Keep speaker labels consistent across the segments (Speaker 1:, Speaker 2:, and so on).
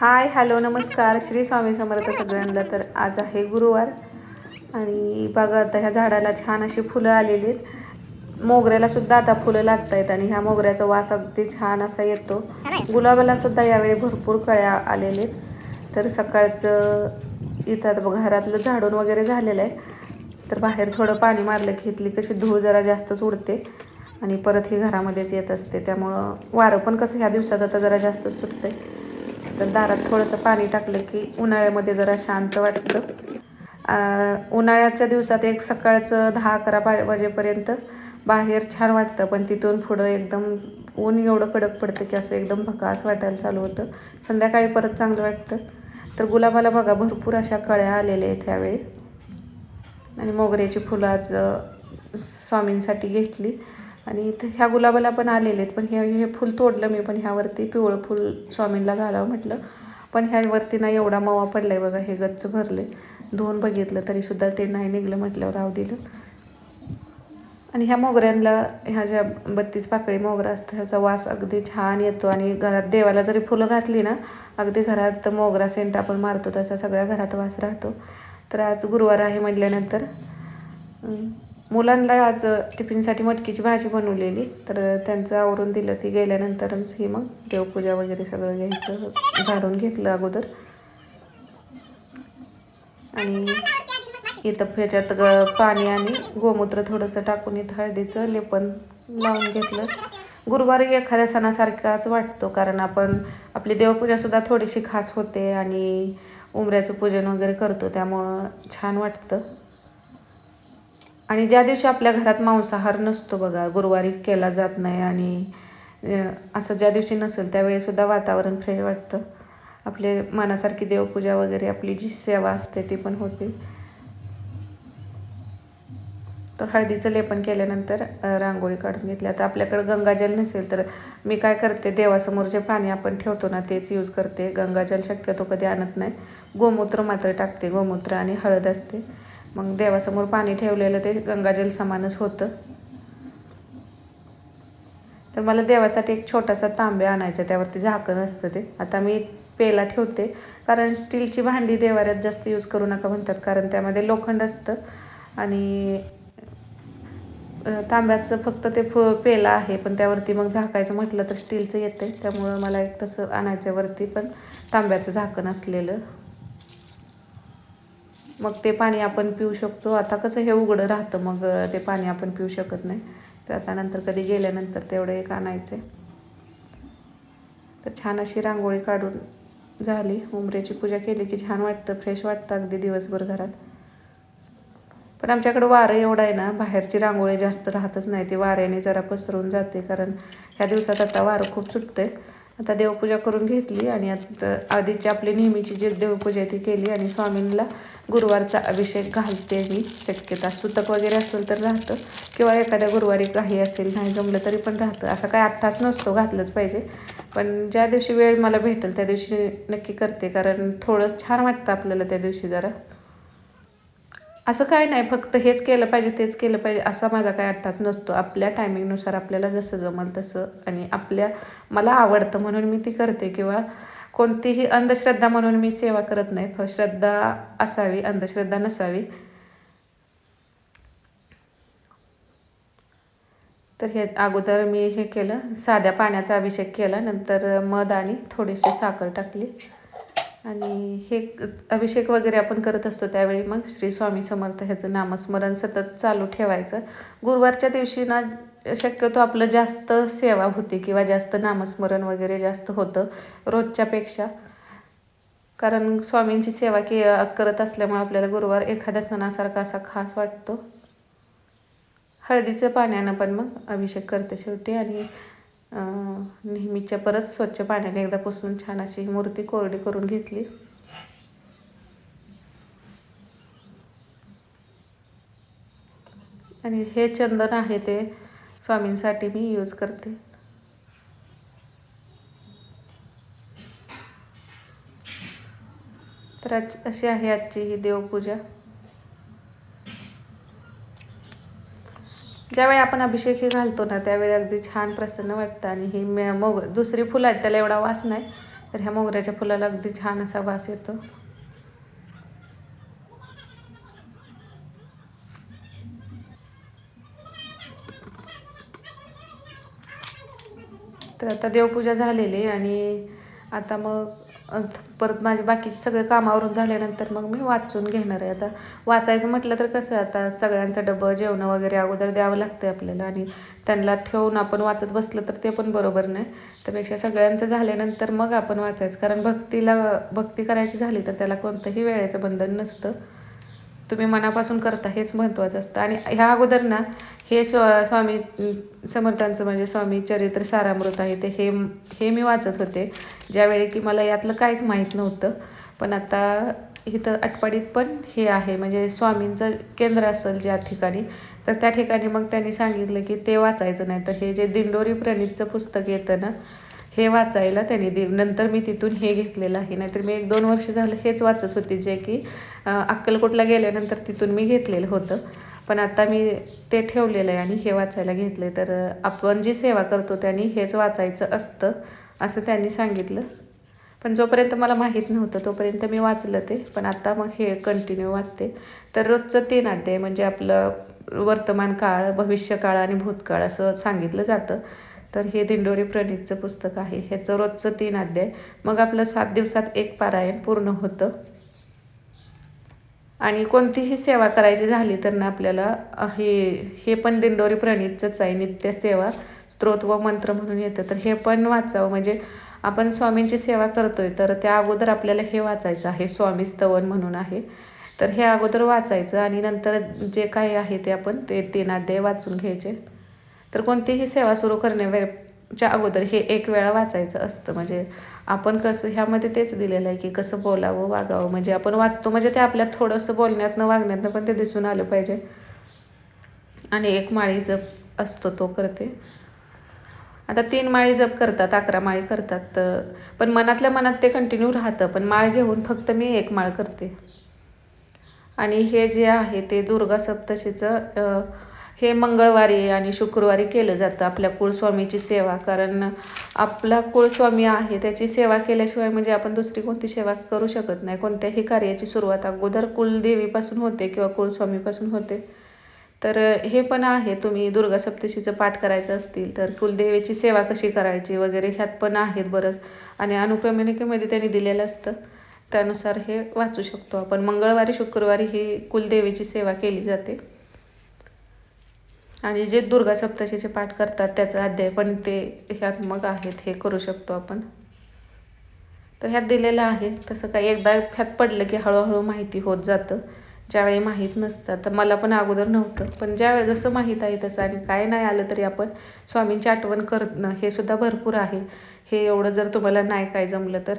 Speaker 1: Hi hello नमस्कार. श्री स्वामी समर्थ सगळ्यांना तर आज आहे गुरुवार. आणि बघा आता ह्या झाडाला छान अशी फुलं आलेली आहेत. मोगऱ्याला सुद्धा आता फुलं लागत आहेत आणि ह्या मोगऱ्याचा वास अगदी छान असा येतो. गुलाबाला सुद्धा यावेळी भरपूर कळ्या आलेले आहेत. तर सकाळचं इथं बघा घरातलं झाडून वगैरे झालेलं आहे. तर बाहेर थोडं पाणी मारलं की इथली कशी धूळ जरा जास्तच उडते. आणि परत ही घरामध्येच येत असते. त्यामुळं वारं पण कसं ह्या दिवसात आता जरा जास्तच सुटतं आहे तर दारात थोडंसं पाणी टाकलं की उन्हाळ्यामध्ये जरा शांत वाटतं. उन्हाळ्याच्या दिवसात एक सकाळचं दहा अकरा बा वाजेपर्यंत बाहेर छान वाटतं पण तिथून पुढं एकदम ऊन एवढं कडक पडतं की असं एकदम भकास वाटायला चालू होतं. संध्याकाळी परत चांगलं वाटतं. तर गुलाबाला बघा भरपूर अशा कळ्या आलेल्या आहेत त्यावेळी आणि मोगऱ्याची फुलं आज स्वामींसाठी घेतली. आणि इथं ह्या गुलाबाला पण आलेले आहेत. पण हे हे फूल तोडलं मी पण ह्यावरती पिवळं फूल स्वामींना घालावं म्हटलं. पण ह्यावरती ना एवढा मवा पडला आहे बघा हे गच्च भरले धुवून बघितलं तरीसुद्धा ते नाही निघलं म्हटल्यावर राहू दिलं. आणि ह्या मोगऱ्यांना ह्या ज्या बत्तीस पाकळी मोगरा असतो ह्याचा वास अगदी छान येतो. आणि घरात देवाला जरी फुलं घातली ना अगदी घरात मोगरा सेंट आपण मारतो तसा सगळ्या घरात वास राहतो. तर आज गुरुवार आहे म्हटल्यानंतर मुलांना आज टिफिनसाठी मटकीची भाजी बनवलेली. तर त्यांचं आवरून दिलं. ती गेल्यानंतरच ही मग देवपूजा वगैरे सगळं घ्यायचं. झाडून घेतलं अगोदर. आणि इथं ह्याच्यात ग पाणी आणि गोमूत्र थोडंसं टाकून इथं हळदीचं लेपन लावून घेतलं. गुरुवारी एखाद्या सणासारखाच वाटतो कारण आपण आपली देवपूजासुद्धा थोडीशी खास होते आणि उमऱ्याचं पूजन वगैरे करतो त्यामुळं छान वाटतं. आणि ज्या दिवशी आपल्या घरात मांसाहार नसतो बघा गुरुवारी केला जात नाही आणि असं ज्या दिवशी नसेल त्यावेळीसुद्धा वातावरण फ्रेश वाटतं. आपले मनासारखी देवपूजा वगैरे आपली जी सेवा असते ती पण होते. तर हळदीचं लेपन केल्यानंतर रांगोळी काढून घेतली. आता आपल्याकडे गंगाजल नसेल तर मी काय करते देवासमोर जे पाणी आपण ठेवतो ना तेच यूज करते. गंगाजल शक्यतो कधी आणत नाही. गोमूत्र मात्र टाकते गोमूत्र आणि हळद असते. मग देवासमोर पाणी ठेवलेलं ते गंगाजल समानच होतं. तर मला देवासाठी एक छोटासा तांब्या आणायचा त्यावरती झाकण असतं ते. आता मी पेला ठेवते कारण स्टीलची भांडी देवाऱ्यात जास्त यूज करू नका म्हणतात कारण त्यामध्ये लोखंड असतं. आणि तांब्याचं फक्त ते फ पेला आहे पण त्यावरती मग झाकायचं म्हटलं तर स्टीलचं येतं आहे त्यामुळं मला एक तसं आणायचं वरती पण तांब्याचं झाकण असलेलं. मग ते पाणी आपण पिऊ शकतो. आता कसं हे उघडं राहतं मग ते पाणी आपण पिऊ शकत नाही. तर आता नंतर कधी गेल्यानंतर तेवढं एक आणायचं आहे तर छान अशी रांगोळी काढून झाली. उमरेची पूजा केली की छान वाटतं. फ्रेश वाटतं अगदी दिवसभर घरात. पण आमच्याकडं वारं एवढं आहे ना बाहेरची रांगोळी जास्त राहतच नाही. ती वाऱ्याने जरा पसरून जाते. कारण ह्या दिवसात आता वारं खूप सुटते आता देवपूजा करून घेतली आणि आता आधीची आपली नेहमीची जी देवपूजा ती केली आणि स्वामींना गुरुवारचा अभिषेक घालते मी शक्यता. सुतक वगैरे असेल तर राहतं किंवा एखाद्या गुरुवारी काही असेल नाही जमलं तरी पण राहतं. असा काय आत्ताच नसतो घातलंच पाहिजे. पण ज्या दिवशी वेळ मला भेटेल त्या दिवशी नक्की करते कारण थोडं छान वाटतं आपल्याला त्या दिवशी जरा. असं काय नाही फक्त हेच केलं पाहिजे तेच केलं पाहिजे असा माझा काय अट्टाच नसतो. आपल्या टायमिंगनुसार आपल्याला जसं जमल तसं आणि आपल्या मला आवडतं म्हणून मी ती करते किंवा कोणतीही अंधश्रद्धा म्हणून मी सेवा करत नाही. फ श्रद्धा असावी अंधश्रद्धा नसावी. तर हे अगोदर मी हे केलं साध्या पाण्याचा अभिषेक केला नंतर मध आणि थोडीशी साखर टाकली. आणि हे अभिषेक वगैरे आपण करत असतो त्यावेळी मग श्री स्वामी समर्थ ह्याचं नामस्मरण सतत चालू ठेवायचं. गुरुवारच्या दिवशी ना शक्यतो आपलं जास्त सेवा होते किंवा जास्त नामस्मरण वगैरे जास्त होतं रोजच्यापेक्षा. कारण स्वामींची सेवा के करत असल्यामुळे आपल्याला गुरुवार एखाद्या सणासारखा असा खास वाटतो. हळदीचं पाण्यानं पण मग अभिषेक करते शेवटी आणि नेहमीच्या परत स्वच्छ पाण्याने एकदा पुसून छान अशी मूर्ती कोरडी करून घेतली. आणि हे चंदन आहे ते स्वामींसाठी मी यूज करते. तर आज अशी आहे आजची ही देवपूजा. ज्यावेळी आपण अभिषेक हे घालतो ना त्यावेळी अगदी छान प्रसन्न वाटतं. आणि ही मे मोग दुसरी फुलं आहेत त्याला एवढा वास नाही तर ह्या मोगऱ्याच्या फुलाला अगदी छान असा वास येतो. तर आता देवपूजा झालेली आणि आता मग परत माझे बाकीचे सगळे कामावरून झाल्यानंतर मग मी वाचून घेणार आहे. आता वाचायचं म्हटलं तर कसं आता सगळ्यांचं डबं जेवणं वगैरे अगोदर द्यावं लागतं आपल्याला आणि त्यांना ठेवून आपण वाचत बसलं तर ते पण बरोबर नाही. त्यापेक्षा सगळ्यांचं झाल्यानंतर मग आपण वाचायचं. कारण भक्तीला भक्ती करायची झाली तर त्याला कोणतंही वेळेचं बंधन नसतं. तुम्ही मनापासून करता हेच महत्त्वाचं असतं. आणि ह्या अगोदर ना हे स्व स्वामी समर्थांचं म्हणजे स्वामी चरित्र सारामृत आहे ते हे हे मी वाचत होते. ज्यावेळी की मला यातलं काहीच माहीत नव्हतं. पण आता इथं आटपाडीत पण हे आहे. म्हणजे स्वामींचं केंद्र असेल ज्या ठिकाणी तर त्या ठिकाणी मग त्यांनी सांगितलं की ते वाचायचं नाही तर हे जे दिंडोरी प्रणीतचं पुस्तक येतं ना हे वाचायला त्यांनी दे नंतर मी तिथून हे घेतलेलं आहे. नाहीतर मी एक दोन वर्ष झालं हेच वाचत होते जे की अक्कलकोटला गेल्यानंतर तिथून मी घेतलेलं होतं. पण आता मी ते ठेवलेलं आहे आणि हे वाचायला घेतलं आहे तर आपण जी सेवा करतो त्यांनी हेच वाचायचं असतं असं त्यांनी सांगितलं. पण जोपर्यंत मला माहीत नव्हतं तोपर्यंत मी वाचलं ते. पण आता मग हे कंटिन्यू वाचते. तर रोजचं तीन अध्याय म्हणजे आपलं वर्तमान काळ भविष्यकाळ आणि भूतकाळ असं सांगितलं जातं. तर हे दिंडोरी प्रणीतचं पुस्तक आहे. ह्याचं रोजचं तीन अध्याय. मग आपलं सात दिवसात एक पारायण पूर्ण होतं. आणि कोणतीही सेवा करायची झाली तर ना आपल्याला हे हे पण दिंडोरी प्रणीतचंच आहे. नित्य सेवा स्त्रोत व मंत्र म्हणून येतं. तर हे पण वाचावं. म्हणजे आपण स्वामींची सेवा करतोय तर त्या अगोदर आपल्याला हे वाचायचं आहे. स्वामी स्तवन म्हणून आहे. तर हे अगोदर वाचायचं आणि नंतर जे काही आहे ते आपण ते तीन अध्याय वाचून घ्यायचे. तर कोणतीही सेवा सुरू करण्याच्या अगोदर हे एक वेळा वाचायचं असतं. म्हणजे आपण कसं ह्यामध्ये तेच दिलेलं आहे की कसं बोलावं वागावं. म्हणजे आपण वाचतो म्हणजे ते आपल्यात थोडंसं बोलण्यातनं वागण्यातनं पण ते दिसून आलं पाहिजे. आणि एक माळी जप असतो तो करते. आता तीन माळी जप करतात अकरा माळी करतात तर पण मनातल्या मनात ते कंटिन्यू राहतं. पण माळ घेऊन फक्त मी एक माळ करते. आणि हे जे आहे ते दुर्गा सप्तशीचं हे मंगळवारी आणि शुक्रवारी केलं जातं आपल्या कुळस्वामीची सेवा. कारण आपला कुळस्वामी आहे त्याची सेवा केल्याशिवाय म्हणजे आपण दुसरी कोणती सेवा करू शकत नाही. कोणत्याही कार्याची सुरुवात अगोदर कुलदेवीपासून होते किंवा कुळस्वामीपासून होते. तर हे पण आहे तुम्ही दुर्गा सप्तशीचं पाठ करायचं असतील तर कुलदेवीची सेवा कशी करायची वगैरे ह्यात पण आहेत बरंच. आणि अनुक्रमणिकेमध्ये त्यांनी दिलेलं असतं त्यानुसार हे वाचू शकतो आपण. मंगळवारी शुक्रवारी ही कुलदेवीची सेवा केली जाते. आणि जे दुर्गा सप्तशीचे पाठ करतात त्याचं अध्याय पण ते ह्यात मग आहेत हे करू शकतो आपण. तर ह्यात दिलेलं आहे तसं काही एकदा ह्यात पडलं की हळूहळू माहिती होत जातं. ज्यावेळी माहीत नसतं तर मला पण अगोदर नव्हतं. पण ज्यावेळी जसं माहीत आहे तसं आणि काय नाही आलं तरी आपण स्वामींची आठवण करणं हे सुद्धा भरपूर आहे. हे एवढं जर तुम्हाला नाही काय जमलं तर.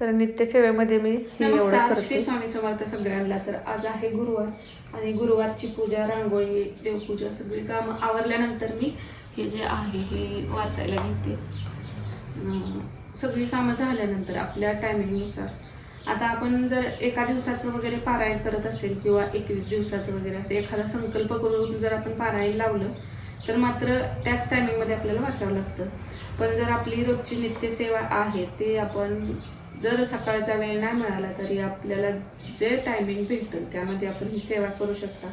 Speaker 1: तर नित्यसेवेमध्ये मी हे एवढं करते.
Speaker 2: स्वामी समर्थ सगळ्यांना. तर आज आहे गुरुवार आणि गुरुवारची पूजा रांगोळी देवपूजा सगळी कामं आवरल्यानंतर मी हे जे आहे हे वाचायला घेते. सगळी कामं झाल्यानंतर आपल्या टायमिंगनुसार आता आपण जर एका दिवसाचं वगैरे पारायण करत असेल किंवा एकवीस दिवसाचं वगैरे असं एखादा संकल्प करून जर आपण पारायण लावलं तर मात्र त्याच टायमिंगमध्ये आपल्याला वाचावं लागतं. पण जर आपली रोजची नित्यसेवा आहे ते आपण जर सकाळचा वेळ नाही मिळाला तरी आपल्याला जे टायमिंग भेटतं त्यामध्ये आपण ही सेवा करू शकता.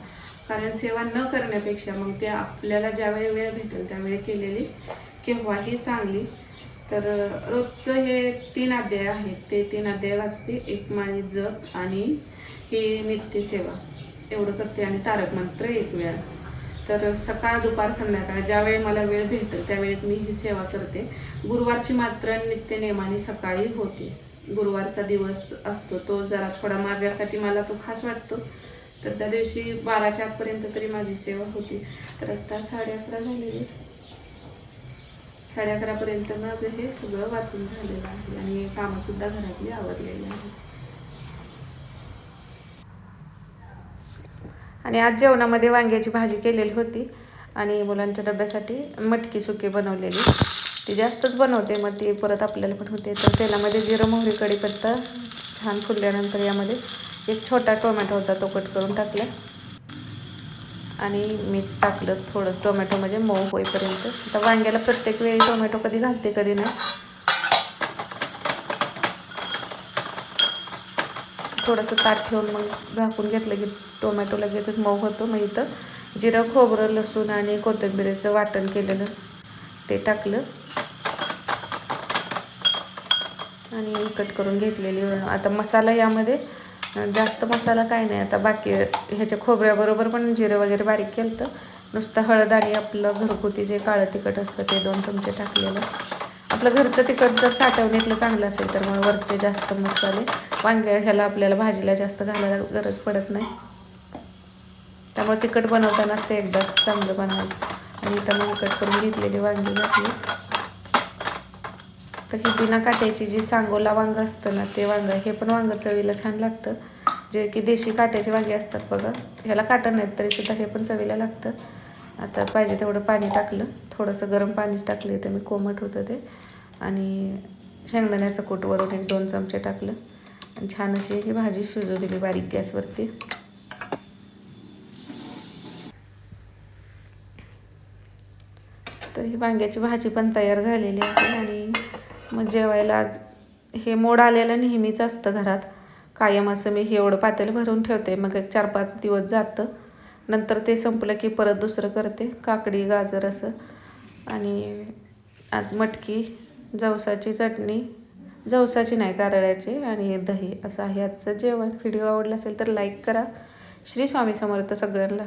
Speaker 2: कारण सेवा न करण्यापेक्षा मग ते आपल्याला ज्यावेळी वेळ भेटेल त्यावेळी केलेली केव्हाही चांगली. तर रोजचं हे तीन अध्याय आहेत. ते तीन अध्याय वाचते एक माळी जप आणि ही नित्यसेवा एवढं करते आणि तारक मंत्र एक वेळा. तर सकाळ दुपार संध्याकाळ ज्यावेळी मला वेळ भेटेल त्यावेळी मी ही सेवा करते. गुरुवारची मात्र नित्य नेमाने सकाळी होते. गुरुवारचा दिवस असतो तो जरा थोडा माझ्यासाठी मला तो खास वाटतो. तर त्या दिवशी बाराच्या आतपर्यंत तरी माझी सेवा होती. तर आत्ता साडे अकरा झालेली साडे अकरापर्यंत माझं हे सगळं वाचून झालेलं आहे आणि कामंसुद्धा घरातली आवडलेली आहे
Speaker 1: आणि आज जेवणामध्ये वांग्याची भाजी केलेली होती आणि मुलांच्या डब्यासाठी मटकी सुके बनवलेली. ती जास्तच बनवते मग ती परत आपल्याला पण होते. तर तेलामध्ये जिरं मोहरी कढीपत्ता छान फुलल्यानंतर यामध्ये एक छोटा टोमॅटो होता तो कट करून टाकला. आणि मीठ टाकलं थोडं टोमॅटो म्हणजे मऊ होईपर्यंत. आता वांग्याला प्रत्येक वेळी टोमॅटो कधी घालते कधी नाही. थोडंसं ताट ठेवून मग झाकून घेतलं की टोमॅटो लगेचच मऊ होतो. मग इथं जिरं खोबरं लसूण आणि कोथिंबिरीचं वाटण केलेलं ते टाकलं. आणि कट करून घेतलेली. आता मसाला यामध्ये जास्त मसाला काय नाही. आता बाकी ह्याच्या खोबऱ्याबरोबर पण जिरं वगैरे बारीक केलं तर नुसतं हळद आणि आपलं घरगुती जे काळं तिखट असतं ते दोन चमचे टाकलेलं. आपलं घरचं तिखट जर साठवणीतलं चांगलं असेल तर मग वरचे जास्त मसाले वांग्या ह्याला आपल्याला भाजीला जास्त घालायला गरज पडत नाही. त्यामुळे तिखट बनवतानाच ते एकदाच चांगलं बनवायचं. आणि इथं मग कट करून घेतलेली वांगी घातली. तर ही बिना काट्याची जी सांगोला वांग असतं ना ते वांग हे पण वांग चवीला छान लागतं. जे की देशी काट्याचे वांगे असतात बघा ह्याला काटं नाहीत तरीसुद्धा हे पण चवीला लागतं. आता पाहिजे तेवढं पाणी टाकलं थोडंसं गरम पाणीच टाकलं तर मी कोमट होतं ते. आणि शेंगदाण्याचं कूट वरून एक दोन चमचे टाकलं. आणि छान अशी ही भाजी शिजू दिली बारीक गॅसवरती. तर ही वांग्याची भाजी पण तयार झालेली आहे आणि मग जेवायला आज हे मोड आलेलं नेहमीच असतं घरात. कायम असं मी हे एवढं पातेल भरून ठेवते. मग एक चार पाच दिवस जातं. नंतर ते संपलं की परत दुसरं करते. काकडी गाजर असं. आणि आज मटकी जवसाची चटणी जवसाची नाही कारळ्याची आणि दही. असं आहे आजचं जेवण. व्हिडिओ आवडला असेल तर लाईक करा. श्री स्वामी समर्थ सगळ्यांना.